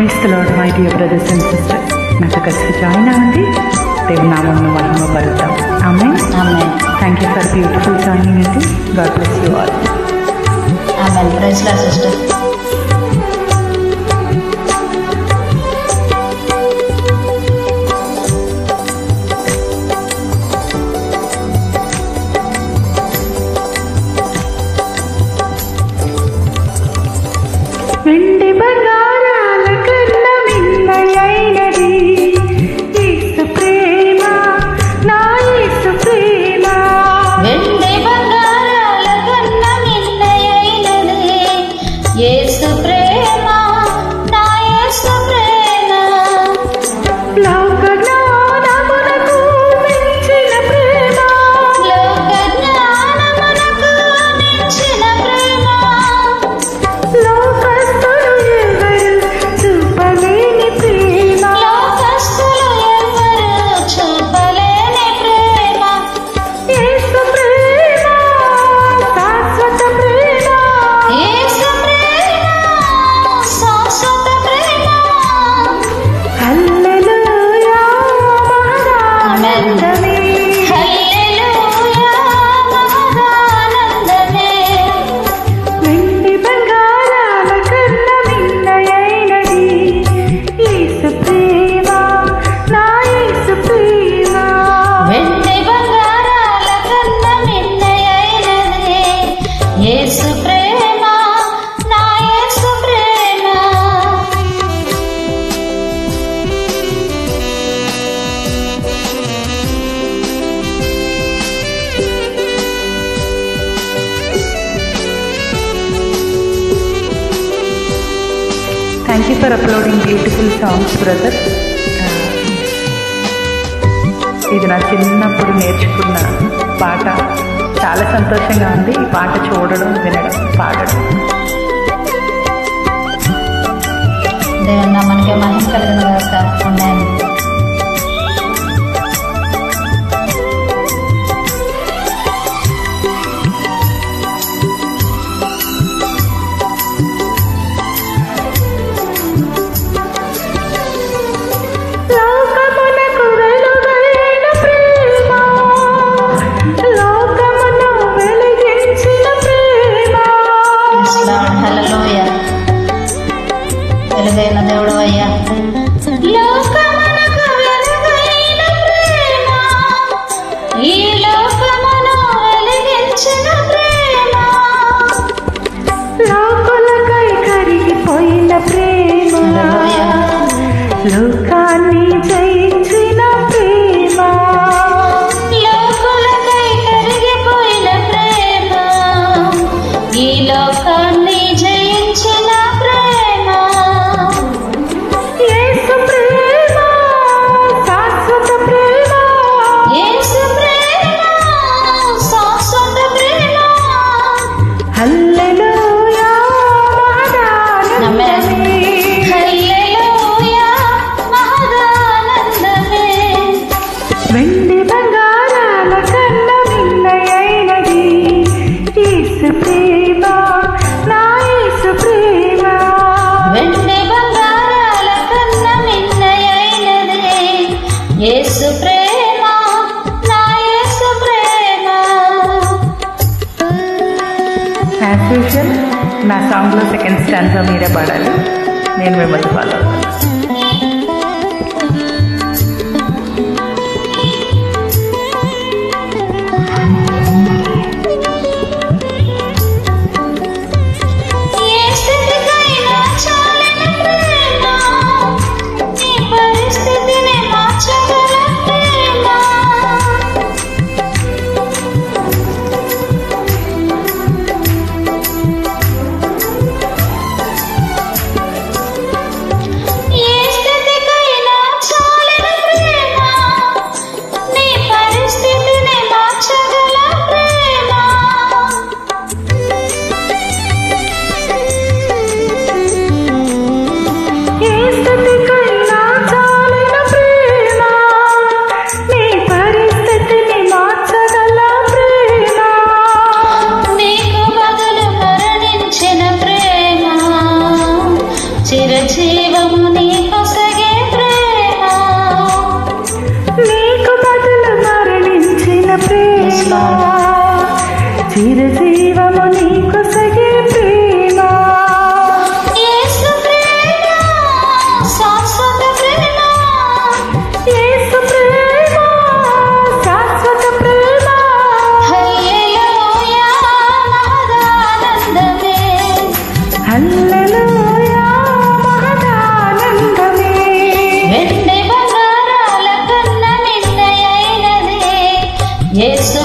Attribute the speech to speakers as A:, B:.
A: క్రైస్త lord my dear brothers and sisters నాకు కలిసి join అవ్వండి. దేవునామను మహిమ పరుద్దాం ఆమె thank you for beautiful joining అండి God bless you all you for uploading beautiful songs, brother. Uh, ఇది నా చిన్నప్పుడు నేర్చుకున్న పాట. చాలా సంతోషంగా ఉంది. ఈ పాట చూడడం వినడం పాడడం.
B: మనకి మహిమ
A: నా సాంగ్లో సెకండ్ స్టాన్సా మీరే పాడాలి. నేను మిమ్మల్ని పాడాలి
B: చిరజీవము నీకు సగే ప్రేమ. యేసు ప్రేమ శాశ్వత ప్రేమ. యేసు ప్రేమ
A: శాశ్వత ప్రేమ. హల్లెలూయా మహదానందమే.
B: హల్లెలూయా. redes